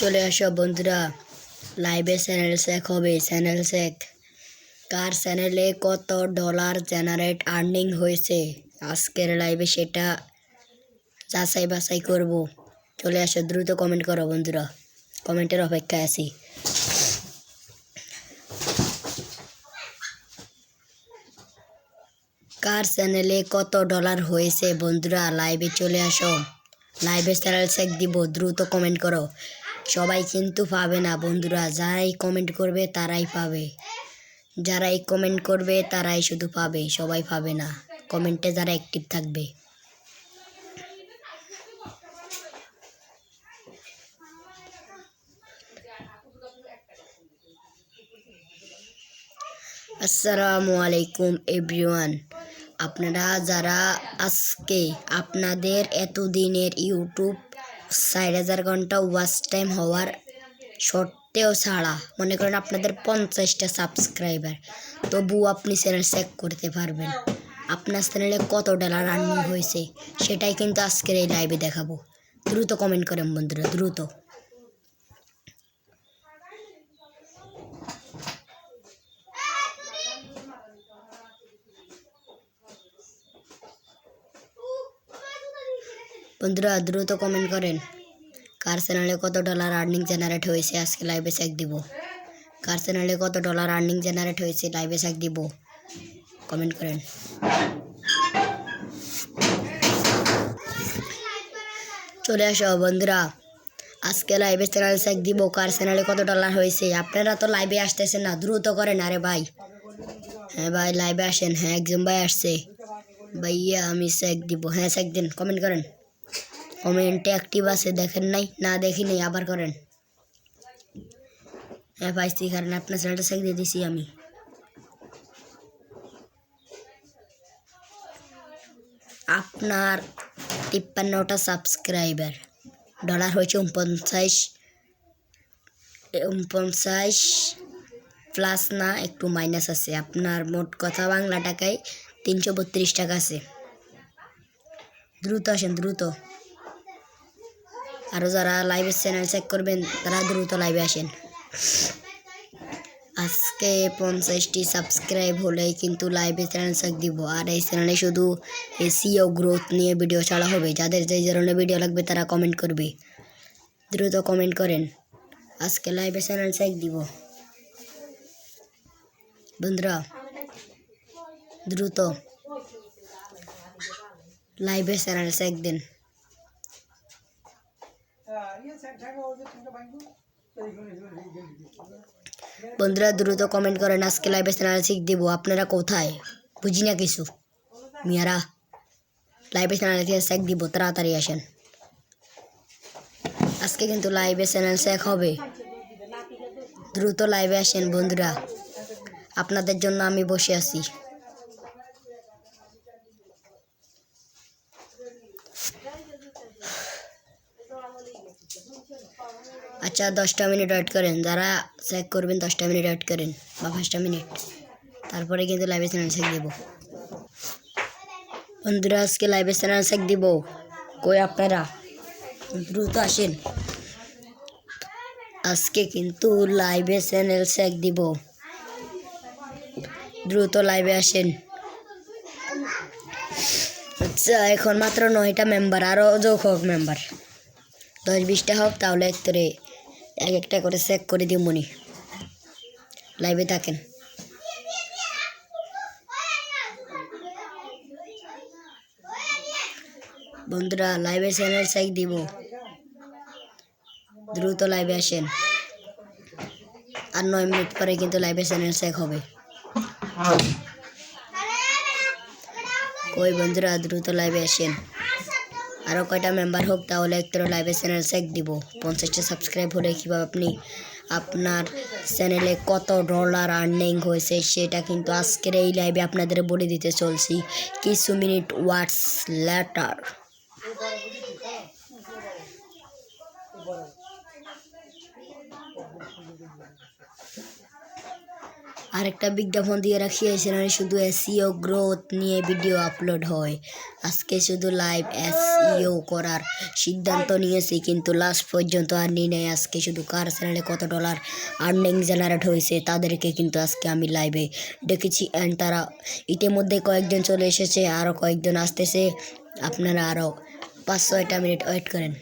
চলে আসো বন্ধুরা। লাইভে চ্যানেল চেক হবে চ্যানেল চেক কার চ্যানেলে কত ডলার জেনারেট আর্নিং হয়েছে? আজকের লাইভে সেটা যাচাই বাছাই করব। চলে আসো, দ্রুত কমেন্ট করো বন্ধুরা। কমেন্টের অপেক্ষায় আছি। কার চ্যানেলে কত ডলার হয়েছে বন্ধুরা? লাইভে চলে আসো। লাইভে চ্যানেল চেক দিব, দ্রুত কমেন্ট করো। সবাই কিন্তু পাবে না, বন্ধুরা। যারাই কমেন্ট করবে, তারাই পাবে। যারাই কমেন্ট করবে, তারাই শুধু পাবে। সবাই পাবে না। কমেন্টে যারা অ্যাক্টিভ থাকবে। আসসালামু আলাইকুম এভরিওয়ান আপনারা যারা আজকে আপনাদের এতদিনের ইউটিউব চার হাজার ঘণ্টা ওয়াচ টাইম হওয়ার সত্ত্বেও ছাড়া। মনে করেন আপনাদের পঞ্চাশটা সাবস্ক্রাইবার তবুও আপনি চ্যানেল চেক করতে পারবেন। আপনার চ্যানেলে কত ডলার আর্নিং হয়েছে, সেটাই কিন্তু আজকের এই লাইভে দেখাবো। দ্রুত কমেন্ট করেন বন্ধুরা, দ্রুত। বন্ধুরা দ্রুত কমেন্ট করেন। কার চ্যানেলে কত ডলার আর্নিং জেনারেট হয়েছে আজকে লাইভে চেক দিব। কার চ্যানেলে কত ডলার আর্নিং জেনারেট হয়েছে লাইভে চেক দিব। কমেন্ট করেন। চলে আসো বন্ধুরা। আজকে লাইভে চ্যানেল চেক দিব, কার চ্যানেলে কত ডলার হয়েছে। আপনারা তো লাইভে আসতেছেন না, দ্রুত করেন। আরে ভাই। হ্যাঁ ভাই লাইভে আসেন। হ্যাঁ একজন ভাই আসছে। ভাইয়া, আমি চেক দিব। হ্যাঁ চেক দিন। কমেন্ট করেন। কমেন্টে অ্যাক্টিভ আছে, দেখেন নাই, না দেখি নাই, আবার করেন। হ্যাঁ পাইছি, কারণ আপনার চ্যানেলটা চেক দিয়ে দিছি আমি। আপনার তিপ্পান্নটা সাবস্ক্রাইবার ডলার হয়েছে উনপঞ্চাশ উনপঞ্চাশ প্লাস না, একটু মাইনাস আছে। আপনার মোট কথা বাংলা টাকায় তিনশো বত্রিশ টাকা আছে। দ্রুত আসেন, দ্রুত। আরও যারা লাইভের চ্যানেল চেক করবেন, তারা দ্রুত লাইভে আসেন। আজকে পঞ্চাশটি সাবস্ক্রাইব হলেই কিন্তু লাইভে চ্যানেল চেক দিব। আর এই চ্যানেলে শুধু এসিও গ্রোথ নিয়ে ভিডিও ছাড়া হবে। যাদের যে ধরনের ভিডিও লাগবে, তারা কমেন্ট করবে। দ্রুত কমেন্ট করেন। আজকে লাইভে চ্যানেল চেক দিব। বন্ধুরা, দ্রুত লাইভে চ্যানেল চেক দিন। বন্ধুরা দ্রুত কমেন্ট করেন, আজকে লাইভে চেক দিব। আপনারা কোথায়? বুঝি না কিছু। মিয়ারা লাইভে চেক দিব, তাড়াতাড়ি আসেন। আজকে কিন্তু লাইভে চ্যানেল শেখ হবে। দ্রুত লাইভে আসেন বন্ধুরা। আপনাদের জন্য আমি বসে আছি। আচ্ছা দশটা মিনিট ওয়েট করেন। যারা চেক করবেন, দশটা মিনিট ওয়েট করেন বা পাঁচটা মিনিট। তারপরে কিন্তু লাইভে চ্যানেল চেক দিব। বন্ধুরা, আজকে লাইভে চ্যানেল চেক দিব। কই আপনারা? দ্রুত আসেন। আজকে কিন্তু লাইভে চ্যানেল চেক দিব। দ্রুত লাইভে আসেন। আচ্ছা এখন মাত্র নয়টা মেম্বার আরও যোগ হোক মেম্বার দশ বিশটা হোক, তাহলে একতরে এক একটা করে চেক করে দিই মনি। লাইভে থাকেন। বন্ধুরা লাইভে চ্যানেল চেক দিব। দ্রুত লাইভে আসেন। আর নয় মিনিট পরে কিন্তু লাইভে চ্যানেল চেক হবে। কই বন্ধুরা, দ্রুত লাইভে আসেন। আরও কয়টা মেম্বার হোক, তাহলে একটু লাইভে চ্যানেল চেক দিব। পঞ্চাশটা সাবস্ক্রাইব হলে কীভাবে আপনি আপনার চ্যানেলে কত ডলার আর্নিং হয়েছে, সেটা কিন্তু আজকের এই লাইভে আপনাদের বলে দিতে চলছি। কিছু মিনিট ওয়াটস লেটার আরেকটা বিজ্ঞাপন দিয়ে রাখি এখানে শুধু এসইও গ্রোথ নিয়ে ভিডিও আপলোড হয়। আজকে শুধু লাইভ এসইও করার সিদ্ধান্ত নিয়েছি, কিন্তু লাস্ট পর্যন্ত আর নিই নাই। আজকে শুধু কার চ্যানেলে কত ডলার আর্নিং জেনারেট হয়েছে, তাদেরকে কিন্তু আজকে আমি লাইভে ডেকেছি অ্যান্ড তারা ইতিমধ্যে কয়েকজন চলে এসেছে আরও কয়েকজন আসতেছে। আপনারা আরও পাঁচ ছয়টা মিনিট ওয়েট করেন।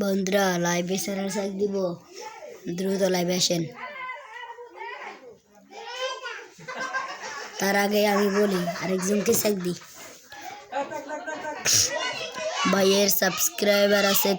বন্ধুরা লাইভে চ্যানেল সাজ দিব। দ্রুত লাইভে আসেন। তার আগে আমি বলি, আরেকজনকে সাজ দিই। ভাইয়ের সাবস্ক্রাইবার আছে